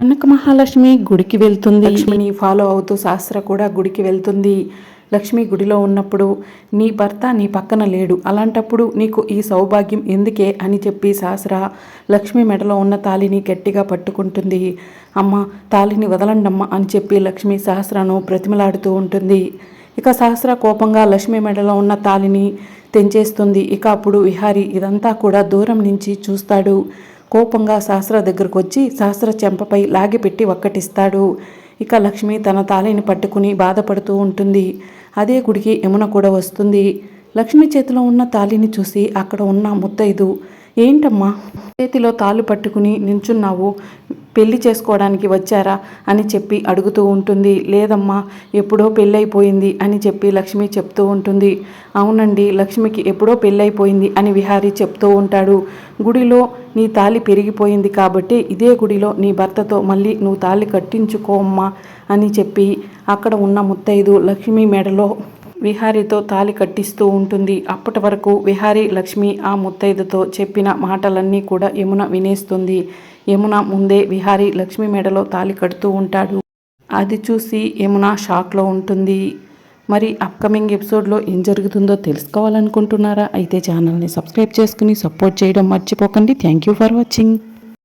కనక మహాలక్ష్మి గుడికి వెళ్తుంది. లక్ష్మిని ఫాలో అవుతూ శాస్త్ర కూడా గుడికి వెళ్తుంది. లక్ష్మి గుడిలో ఉన్నప్పుడు నీ భర్త నీ పక్కన లేడు. అలాంటప్పుడు నీకు ఈ సౌభాగ్యం ఎందుకే అని చెప్పి శాస్త్ర లక్ష్మి మెడలో ఉన్న తాలిని గట్టిగా పట్టుకుంటుంది. అమ్మ తాలిని వదలండమ్మ అని చెప్పి లక్ష్మి సహస్రను ప్రతిమలాడుతూ ఉంటుంది. ఇక సహస్ర కోపంగా లక్ష్మి మెడలో ఉన్న తాలిని తెంచేస్తుంది. ఇక అప్పుడు విహారి ఇదంతా కూడా దూరం నుంచి చూస్తాడు. కోపంగా శాస్త్ర దగ్గరకు వచ్చి శాస్త్ర చెంపపై లాగిపెట్టి ఒక్కటిస్తాడు. ఇక లక్ష్మి తన తాళిని పట్టుకుని బాధపడుతూ ఉంటుంది. అదే గుడికి యమున కూడా వస్తుంది. లక్ష్మి చేతిలో ఉన్న తాళిని చూసి అక్కడ ఉన్న ముత్తైదు ఏంటమ్మా? చేతిలో తాళ్ళు పట్టుకుని నించున్నావు. పెళ్ళి చేసుకోవడానికి వచ్చారా అని చెప్పి అడుగుతూ ఉంటుంది. లేదమ్మా ఎప్పుడో పెళ్ళైపోయింది అని చెప్పి లక్ష్మి చెప్తూ ఉంటుంది. అవునండి లక్ష్మికి ఎప్పుడో పెళ్ళైపోయింది అని విహారీ చెప్తూ ఉంటాడు. గుడిలో నీ తాళి పెరిగిపోయింది కాబట్టి ఇదే గుడిలో నీ భర్తతో మళ్ళీ నువ్వు తాళి కట్టించుకోమ్మా అని చెప్పి అక్కడ ఉన్న ముత్తైదు లక్ష్మి మెడలో విహారీతో తాలి కట్టిస్తూ ఉంటుంది. అప్పటి వరకు విహారీ లక్ష్మి ఆ ముత్తైదుతో చెప్పిన మాటలన్నీ కూడా యమున వినేస్తుంది. యమున ముందే విహారీ లక్ష్మి మెడలో తాలి కడుతూ ఉంటాడు. అది చూసి యమున షాక్లో ఉంటుంది. మరి అప్కమింగ్ ఎపిసోడ్లో ఏం జరుగుతుందో తెలుసుకోవాలనుకుంటున్నారా? అయితే ఛానల్ని సబ్స్క్రైబ్ చేసుకుని సపోర్ట్ చేయడం మర్చిపోకండి. Thank you for watching.